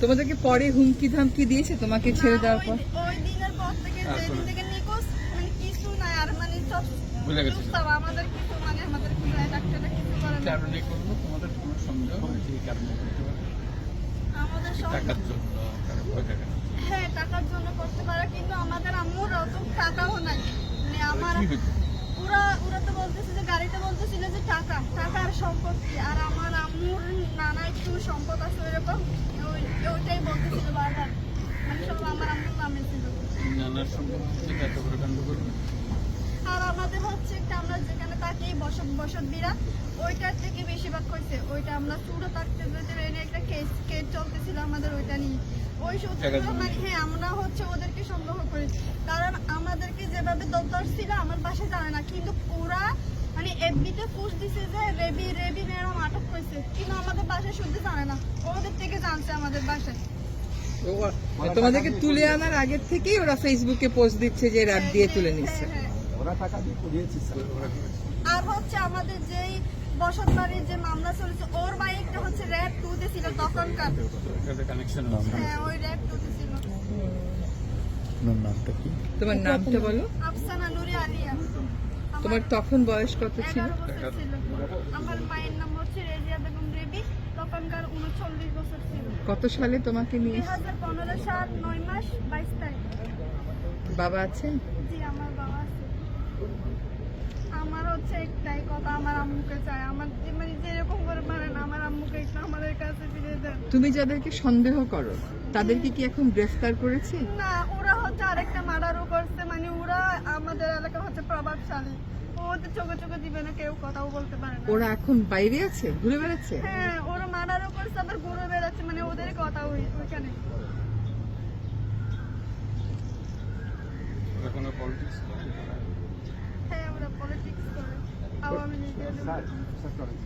তোমাদেরকে পরে হুমকি ধামকি দিয়েছে তোমাকে ছেড়ে দেওয়ার পর? ওই- ওই দিনের পর থেকে যেদিন থেকে নিখোঁজ মানে কিছু নাই আর মানে সব ভুলে গেছে। চুপচাপ, আমাদের কিছু মানে আমাদের কিছু ডাক্তাররা কিছু করে না কারণে করল তোমাদের কোনো সন্দেহ যে এই কারণে করতে পারে আমাদের টাকার জন্য হ্যাঁ টাকার জন্য করতে পারে কিন্তু আমাদের আম্মুর অত টাকাও নাই মানে আমার ওরা ওরা তো বলতেছে যে গাড়িতে বলতেছিল যে টাকা টাকার আর আমার আম্মুর নানা একটু সম্পদ আছে ওইরকম ওই- ওইটাই বলতেছিল বারবার মানে সব আমার আম্মুর নামে ছিল নানার সম্পর্ক থেকে এত বড় কাণ্ড করল আর আমাদের হচ্ছে একটা আমরা যেখানে থাকি বসত বসত বিরাট ওইটার থেকে বেশিরভাগ হয়েছে ওইটা আমরা চুড়ো থাকতে যেতে এনে একটা কেস কেস চলতেছিল আমাদের ওইটা নিয়ে। ওই টাকার মানে হ্যাঁ আমরা হচ্ছে ওদেরকে সন্দেহ করি। কারণ আমাদেরকে যেভাবে দরদর ছিল আমার পাশে জানে না। কিন্তু ওরা মানে এফবিতে পোস্ট দিছে যে রেবি রেবি ম্যাডাম আটক করেছে। কিন্তু আমাদের বাসায় শুনতে জানে না। ওদের থেকে জানছে আমাদের বাসায়। তোমাদেরকে তুলে আনার আগের থেকেই ওরা ফেসবুকে পোস্ট দিচ্ছে যে র্যাপ দিয়ে তুলে নিচ্ছে। ওরা টাকা দিয়ে করিয়েছে। আর হচ্ছে আমাদের যেই বসত বাড়ির যে মামলা চলেছে ওর বাইকটা হচ্ছে র্যাব টু তে ছিল তখনকার। কানেকশন হ্যাঁ ওই র্যাব টু তে ছিল তোমার নামটা বলো। আফসানা নুরি আলিয়া। তোমার তখন বয়স কত ছিল এগারো বছর ছিল আমার মায়ের নাম হচ্ছে রেজিয়া বেগম রেবি তখনকার উনচল্লিশ বছর ছিল। কত সালে তোমাকে দুই নিয়ে হাজার পনেরো সাল নয় মাস বাইশ তারিখ। বাবা আছেন জি আমার বাবা আছে। আমার হচ্ছে একটাই কথা আমার আম্মুকে চাই। আমার যে- মানে যেরকম করে পারেন আমার আম্মুকে একটু আমাদের কাছে ফিরে দেন। তুমি যাদেরকে সন্দেহ করো তাদেরকে কি এখন গ্রেফতার করেছে? না ওরা হচ্ছে আরেকটা মার্ডারও করছে। মানে ওরা আমাদের এলাকা হচ্ছে প্রভাবশালী। ওদের চোখে চোখে দিবে না কেউ কথাও বলতে পারে না। ওরা এখন বাইরে আছে? ঘুরে বেড়াচ্ছে? হ্যাঁ ওরা মার্ডারও করছে আবার ঘুরে বেড়াচ্ছে মানে ওদের কথা ওই ওইখানে। ওরা কোনো পলিটিক্স হ্যাঁ ওরা পলিটিক্স করে। আওয়ামী লীগের স্যার স্যার করেন